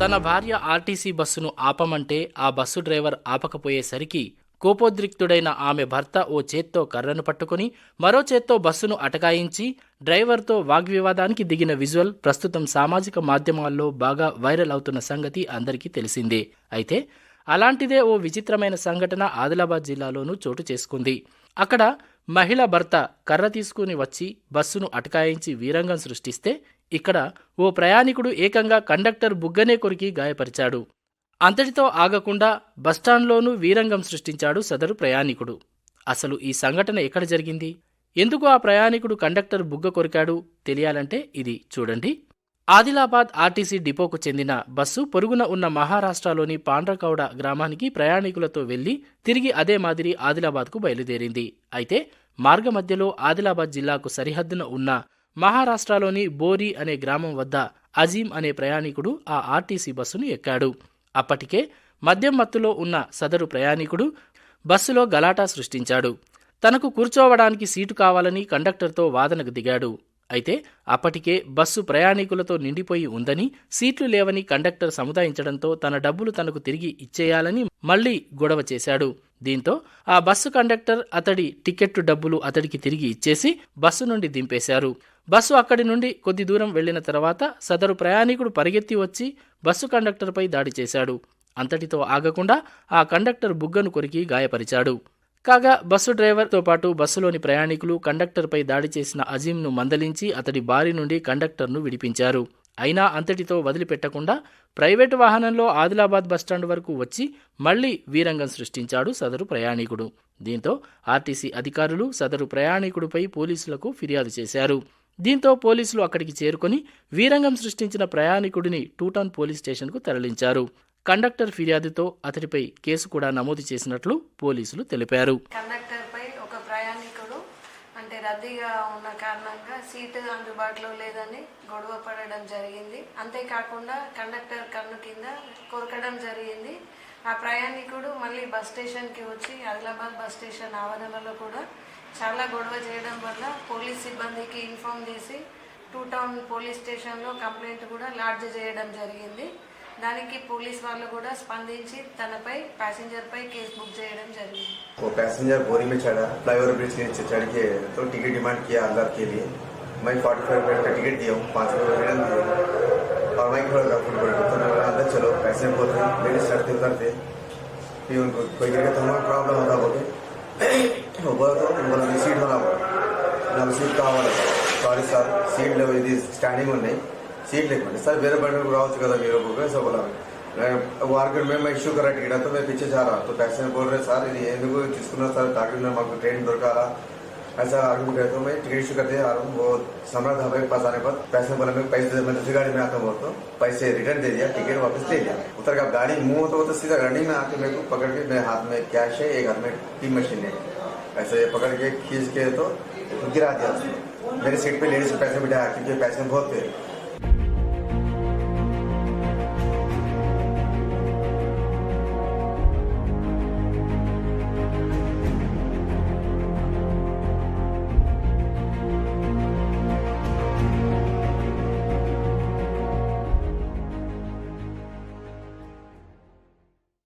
తన భార్య ఆర్టీసీ బస్సును ఆపమంటే ఆ బస్సు డ్రైవర్ ఆపకపోయేసరికి కోపోద్రిక్తుడైన ఆమె భర్త ఓ చేత్తో కర్రను పట్టుకుని మరో చేత్తో బస్సును అటకాయించి డ్రైవర్తో వాగ్వివాదానికి దిగిన విజువల్ ప్రస్తుతం సామాజిక మాధ్యమాల్లో బాగా వైరల్ అవుతున్న సంగతి అందరికీ తెలిసిందే. అయితే అలాంటిదే ఓ విచిత్రమైన సంఘటన ఆదిలాబాద్ జిల్లాలోనూ చోటు చేసుకుంది. అక్కడ మహిళ భర్త కర్ర తీసుకుని వచ్చి బస్సును అటకాయించి వీరంగం సృష్టిస్తే ఇక్కడ ఓ ప్రయాణికుడు ఏకంగా కండక్టర్ బుగ్గనే కొరికి గాయపరిచాడు. అంతటితో ఆగకుండా బస్టాండ్లోనూ వీరంగం సృష్టించాడు సదరు ప్రయాణికుడు. అసలు ఈ సంఘటన ఎక్కడ జరిగింది? ఎందుకు ఆ ప్రయాణికుడు కండక్టర్ బుగ్గ కొరికాడు? తెలియాలంటే ఇది చూడండి. ఆదిలాబాద్ ఆర్టీసీ డిపోకు చెందిన బస్సు పొరుగున ఉన్న మహారాష్ట్రలోని పాండ్రకౌడ గ్రామానికి ప్రయాణికులతో వెళ్ళి తిరిగి అదే మాదిరి ఆదిలాబాద్కు బయలుదేరింది. అయితే మార్గమధ్యలో ఆదిలాబాద్ జిల్లాకు సరిహద్దున ఉన్న మహారాష్ట్రలోని బోరి అనే గ్రామం వద్ద అజీం అనే ప్రయాణికుడు ఆ ఆర్టీసీ బస్సును ఎక్కాడు. అప్పటికే మద్యం మత్తులో ఉన్న సదరు ప్రయాణికుడు బస్సులో గలాటా సృష్టించాడు. తనకు కూర్చోవడానికి సీటు కావాలని కండక్టర్తో వాదనకు దిగాడు. అయితే అప్పటికే బస్సు ప్రయాణికులతో నిండిపోయి ఉందని సీట్లు లేవని కండక్టర్ సముదాయించడంతో తన డబ్బులు తనకు తిరిగి ఇచ్చేయాలని మళ్ళీ గొడవ చేశాడు. దీంతో ఆ బస్సు కండక్టర్ అతడి టికెట్టు డబ్బులు అతడికి తిరిగి ఇచ్చేసి బస్సు నుండి దింపేశారు. బస్సు అక్కడి నుండి కొద్ది దూరం వెళ్ళిన తర్వాత సదరు ప్రయాణికుడు పరిగెత్తి వచ్చి బస్సు కండక్టర్పై దాడి చేశాడు. అంతటితో ఆగకుండా ఆ కండక్టర్ బుగ్గను కొరికి గాయపరిచాడు. కాగా బస్సు డ్రైవర్తో పాటు బస్సులోని ప్రయాణికులు కండక్టర్పై దాడి చేసిన అజీంను మందలించి అతడి బారి నుండి కండక్టర్ను విడిపించారు. అయినా అంతటితో వదిలిపెట్టకుండా ప్రైవేటు వాహనంలో ఆదిలాబాద్ బస్టాండ్ వరకు వచ్చి మళ్ళీ వీరంగం సృష్టించాడు సదరు ప్రయాణికుడు. దీంతో ఆర్టీసీ అధికారులు సదరు ప్రయాణికుడిపై పోలీసులకు ఫిర్యాదు చేశారు. దీంతో పోలీసులు అక్కడికి చేరుకొని వీరంగం సృష్టించిన ప్రయాణికుడిని టూటాన్ పోలీస్ స్టేషన్కు తరలించారు. కండక్టర్ ఫిర్యాదుతో అతడిపై కేసు కూడా నమోదు చేసినట్లు పోలీసులు తెలిపారు. కండక్టర్పై ఒక ప్రయాణికుడు అంటే రద్దీగా ఉన్న కారణంగా సీటు అందుబాటులో లేదని గొడవ పడడం జరిగింది. అంతేకాకుండా కండక్టర్ కన్ను కింద కొరకడం జరిగింది. ఆ ప్రయాణికుడు మళ్ళీ బస్ స్టేషన్కి వచ్చి ఆదిలాబాద్ బస్ స్టేషన్ ఆవరణలో కూడా చాలా గొడవ చేయడం వల్ల పోలీస్ సిబ్బందికి ఇన్ఫామ్ చేసి టూ టౌన్ పోలీస్ స్టేషన్లో కంప్లైంట్ కూడా లాడ్జ్ చేయడం జరిగింది దానికి పోలీస్ వాళ్ళు కూడా స్పందించి తనపై ప్యాసింజర్ పై కేసు బుక్ చేయడం జరిగింది वो पैसेंजर बोरी में चढ़ा फ्लाईओवर ब्रिज के नीचे चढ़ के तो टिकट डिमांड किया अंदर के लिए मैं फोर्टी फाइव रुपये का टिकट दिया हूँ पाँच रुपये रिटर्न दिए और मैं खड़ा था फुटबॉल तो मैं बोला अंदर चलो पैसे बोल रहे मेरे चढ़ते उतरते फिर उनको कोई करके तो हमारा प्रॉब्लम होता बोले वो बोला तो बोला "నీ సీట్ होना నాకు సీట్ కావాలి సారీ సార్ సీట్ లేవు ఇది స్టాండింగ్ ఉన్నాయి సీట్ లేకుంటే సార్ వేరే బండి में రావచ్చు కదా మీరు ऐसा बोला वो आर्ग्यूमेंट में मैं इश्यू करा टिकट तो मैं पीछे जा रहा तो पैसे बोल रहे సార్ ఇది ఎందుకు తీసుకున్నారు సార్ ताकि मैं మాకు ट्रेन దొరకాలా ऐसा आर्ग्यूमेंट है तो मैं टिकट इशू करते आ रहा हूँ वो सम्राट ढाबे के पास आने पर पैसे बोला मैं पैसे दे मैं दूसरी गाड़ी में आता हूँ तो पैसे रिटर्न दे दिया टिकट वापस ले लिया उतर का गाड़ी मुंह तो वो तो सीधा रनिंग में आके मेरे को पकड़ के मेरे हाथ में कैश है एक हाथ में टी मशीन है ऐसे पकड़ के खींच के तो गिरा दिया। मेरी मेरे सीट पे लेडीज़ पैसे बिठाया क्योंकि पैसे बहुत थे।